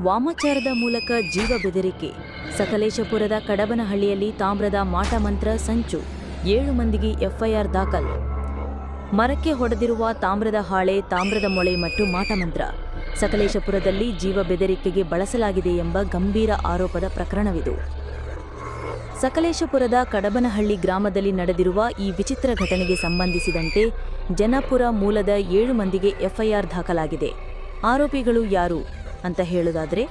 ವಾಮಾಚಾರದ ಮೂಲಕ ಜೀವ ಬೆದರಿಕೆ. ಸಕಲೇಶಪುರದ ಕಡಬನಹಳ್ಳಿಯಲ್ಲಿ ತಾಮ್ರದ ಮಾಟಮಂತ್ರ ಸಂಚು. ಏಳು ಮಂದಿಗೆ ಎಫ್ಐಆರ್ ದಾಖಲು. ಮರಕ್ಕೆ ಹೊಡೆದಿರುವ ತಾಮ್ರದ ಹಾಳೆ, ತಾಮ್ರದ ಮೊಳೆ ಮತ್ತು ಮಾಟಮಂತ್ರ ಸಕಲೇಶಪುರದಲ್ಲಿ ಜೀವ ಬೆದರಿಕೆಗೆ ಬಳಸಲಾಗಿದೆ ಎಂಬ ಗಂಭೀರ ಆರೋಪದ ಪ್ರಕರಣವಿದು. ಸಕಲೇಶಪುರದ ಕಡಬನಹಳ್ಳಿ ಗ್ರಾಮದಲ್ಲಿ ನಡೆದಿರುವ ಈ ವಿಚಿತ್ರ ಘಟನೆಗೆ ಸಂಬಂಧಿಸಿದಂತೆ ಜನಪುರ ಮೂಲದ ಏಳು ಮಂದಿಗೆ ಎಫ್ಐಆರ್ ದಾಖಲಾಗಿದೆ. ಆರೋಪಿಗಳು ಯಾರು? ಅಂತ ಹೇಳೋದಾದರೆ,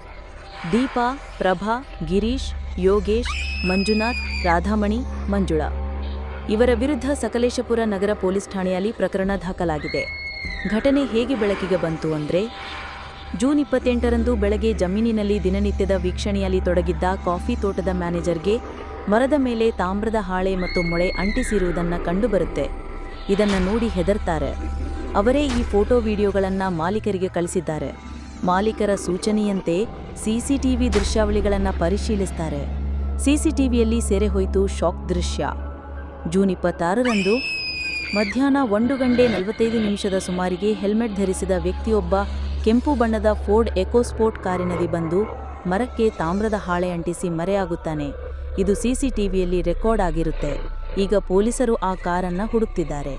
ದೀಪಾ, ಪ್ರಭಾ, ಗಿರೀಶ್, ಯೋಗೇಶ್, ಮಂಜುನಾಥ್, ರಾಧಾಮಣಿ, ಮಂಜುಳಾ. ಇವರ ವಿರುದ್ಧ ಸಕಲೇಶಪುರ ನಗರ ಪೊಲೀಸ್ ಠಾಣೆಯಲ್ಲಿ ಪ್ರಕರಣ ದಾಖಲಾಗಿದೆ. ಘಟನೆ ಹೇಗೆ ಬೆಳಕಿಗೆ ಬಂತು ಅಂದರೆ, ಜೂನ್ ಇಪ್ಪತ್ತೆಂಟರಂದು ಬೆಳಗ್ಗೆ ಜಮೀನಿನಲ್ಲಿ ದಿನನಿತ್ಯದ ವೀಕ್ಷಣೆಯಲ್ಲಿ ತೊಡಗಿದ್ದ ಕಾಫಿ ತೋಟದ ಮ್ಯಾನೇಜರ್ಗೆ ಮರದ ಮೇಲೆ ತಾಮ್ರದ ಹಾಳೆ ಮತ್ತು ಮೊಳೆ ಅಂಟಿಸಿರುವುದನ್ನು ಕಂಡುಬರುತ್ತೆ ಇದನ್ನು ನೋಡಿ ಹೆದರ್ತಾರೆ. ಅವರೇ ಈ ಫೋಟೋ ವಿಡಿಯೋಗಳನ್ನು ಮಾಲೀಕರಿಗೆ ಕಳಿಸಿದ್ದಾರೆ. ಮಾಲೀಕರ ಸೂಚನೆಯಂತೆ ಸಿಸಿಟಿವಿ ದೃಶ್ಯಾವಳಿಗಳನ್ನು ಪರಿಶೀಲಿಸ್ತಾರೆ. ಸಿಸಿಟಿವಿಯಲ್ಲಿ ಸೆರೆ ಹೋಯಿತು ಶಾಕ್ ದೃಶ್ಯ. ಜೂನ್ ಇಪ್ಪತ್ತಾರರಂದು ಮಧ್ಯಾಹ್ನ ಒಂದು ಗಂಟೆ ನಲವತ್ತೈದು ನಿಮಿಷದ ಸುಮಾರಿಗೆ ಹೆಲ್ಮೆಟ್ ಧರಿಸಿದ ವ್ಯಕ್ತಿಯೊಬ್ಬ ಕೆಂಪು ಬಣ್ಣದ ಫೋರ್ಡ್ ಎಕೋಸ್ಪೋರ್ಟ್ ಕಾರಿನಲ್ಲಿ ಬಂದು ಮರಕ್ಕೆ ತಾಮ್ರದ ಹಾಳೆ ಅಂಟಿಸಿ ಮರೆಯಾಗುತ್ತಾನೆ. ಇದು ಸಿಸಿಟಿವಿಯಲ್ಲಿ ರೆಕಾರ್ಡ್ ಆಗಿರುತ್ತೆ. ಈಗ ಪೊಲೀಸರು ಆ ಕಾರನ್ನು ಹುಡುಕ್ತಿದ್ದಾರೆ.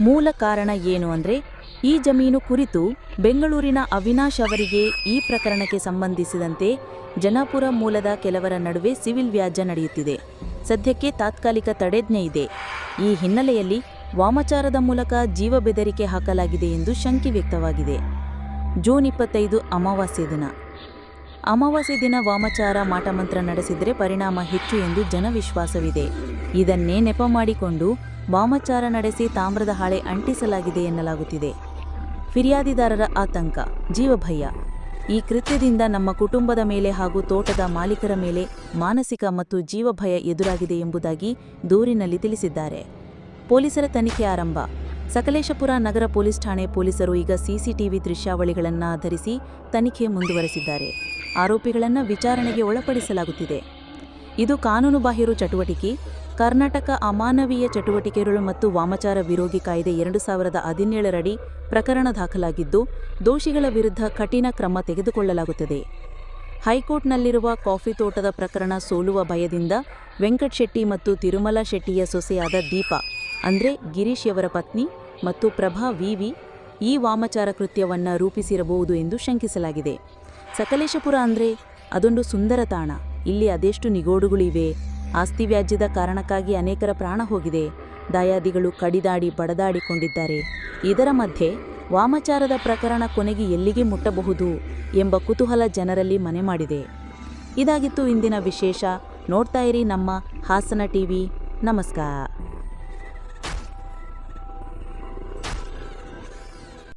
ಮೂಲ ಕಾರಣ ಏನು ಅಂದರೆ ಈ ಜಮೀನು ಕುರಿತು ಬೆಂಗಳೂರಿನ ಅವಿನಾಶ್ ಅವರಿಗೆ ಈ ಪ್ರಕರಣಕ್ಕೆ ಸಂಬಂಧಿಸಿದಂತೆ ಜನಾಪುರ ಮೂಲದ ಕೆಲವರ ನಡುವೆ ಸಿವಿಲ್ ವ್ಯಾಜ್ಯ ನಡೆಯುತ್ತಿದೆ. ಸದ್ಯಕ್ಕೆ ತಾತ್ಕಾಲಿಕ ತಡೆಜ್ಞೆ ಇದೆ. ಈ ಹಿನ್ನೆಲೆಯಲ್ಲಿ ವಾಮಾಚಾರದ ಮೂಲಕ ಜೀವ ಬೆದರಿಕೆ ಹಾಕಲಾಗಿದೆ ಎಂದು ಶಂಕೆ ವ್ಯಕ್ತವಾಗಿದೆ. ಜೂನ್ ಇಪ್ಪತ್ತೈದು ಅಮಾವಾಸ್ಯೆ ದಿನ. ಅಮಾವಾಸ್ಯೆ ದಿನ ವಾಮಚಾರ ಮಾಟಮಂತ್ರ ನಡೆಸಿದರೆ ಪರಿಣಾಮ ಹೆಚ್ಚು ಎಂದು ಜನವಿಶ್ವಾಸವಿದೆ. ಇದನ್ನೇ ನೆಪ ಮಾಡಿಕೊಂಡು ವಾಮಚಾರ ನಡೆಸಿ ತಾಮ್ರದ ಹಾಳೆ ಅಂಟಿಸಲಾಗಿದೆ ಎನ್ನಲಾಗುತ್ತಿದೆ. ಫಿರ್ಯಾದಿದಾರರ ಆತಂಕ, ಜೀವಭಯ. ಈ ಕೃತ್ಯದಿಂದ ನಮ್ಮ ಕುಟುಂಬದ ಮೇಲೆ ಹಾಗೂ ತೋಟದ ಮಾಲೀಕರ ಮೇಲೆ ಮಾನಸಿಕ ಮತ್ತು ಜೀವಭಯ ಎದುರಾಗಿದೆ ಎಂಬುದಾಗಿ ದೂರಿನಲ್ಲಿ ತಿಳಿಸಿದ್ದಾರೆ. ಪೊಲೀಸರ ತನಿಖೆ ಆರಂಭ. ಸಕಲೇಶಪುರ ನಗರ ಪೊಲೀಸ್ ಠಾಣೆ ಪೊಲೀಸರು ಈಗ ಸಿಸಿಟಿವಿ ದೃಶ್ಯಾವಳಿಗಳನ್ನು ಆಧರಿಸಿ ತನಿಖೆ ಮುಂದುವರೆಸಿದ್ದಾರೆ. ಆರೋಪಿಗಳನ್ನು ವಿಚಾರಣೆಗೆ ಒಳಪಡಿಸಲಾಗುತ್ತಿದೆ. ಇದು ಕಾನೂನುಬಾಹಿರು ಚಟುವಟಿಕೆ ಕರ್ನಾಟಕ ಅಮಾನವೀಯ ಚಟುವಟಿಕೆಗಳು ಮತ್ತು ವಾಮಚಾರ ವಿರೋಧಿ ಕಾಯ್ದೆ ಎರಡು ಸಾವಿರದ ಹದಿನೇಳರಡಿ ಪ್ರಕರಣ ದಾಖಲಾಗಿದ್ದು, ದೋಷಿಗಳ ವಿರುದ್ಧ ಕಠಿಣ ಕ್ರಮ ತೆಗೆದುಕೊಳ್ಳಲಾಗುತ್ತದೆ. ಹೈಕೋರ್ಟ್ನಲ್ಲಿರುವ ಕಾಫಿ ತೋಟದ ಪ್ರಕರಣ ಸೋಲುವ ಭಯದಿಂದ ವೆಂಕಟ್ ಶೆಟ್ಟಿ ಮತ್ತು ತಿರುಮಲ ಶೆಟ್ಟಿಯ ಸೊಸೆಯಾದ ದೀಪಾ, ಅಂದರೆ ಗಿರೀಶ್ ಯವರ ಪತ್ನಿ ಮತ್ತು ಪ್ರಭಾ ವಿವಿ, ಈ ವಾಮಚಾರ ಕೃತ್ಯವನ್ನು ರೂಪಿಸಿರಬಹುದು ಎಂದು ಶಂಕಿಸಲಾಗಿದೆ. ಸಕಲೇಶಪುರ ಅಂದರೆ ಅದೊಂದು ಸುಂದರ ತಾಣ, ಇಲ್ಲಿ ಅದೆಷ್ಟು ನಿಗೋಡುಗಳಿವೆ? ಆಸ್ತಿ ವ್ಯಾಜ್ಯದ ಕಾರಣಕ್ಕಾಗಿ ಅನೇಕರ ಪ್ರಾಣ ಹೋಗಿದೆ. ದಾಯಾದಿಗಳು ಕಡಿದಾಡಿ ಬಡದಾಡಿಕೊಂಡಿದ್ದಾರೆ. ಇದರ ಮಧ್ಯೆ ವಾಮಚಾರದ ಪ್ರಕರಣ ಕೊನೆಗೆ ಎಲ್ಲಿಗೆ ಮುಟ್ಟಬಹುದು ಎಂಬ ಕುತೂಹಲ ಜನರಲ್ಲಿ ಮನೆ ಮಾಡಿದೆ. ಇದಾಗಿತ್ತು ಇಂದಿನ ವಿಶೇಷ. ನೋಡ್ತಾ ಇರಿ ನಮ್ಮ ಹಾಸನ ಟಿವಿ. ನಮಸ್ಕಾರ.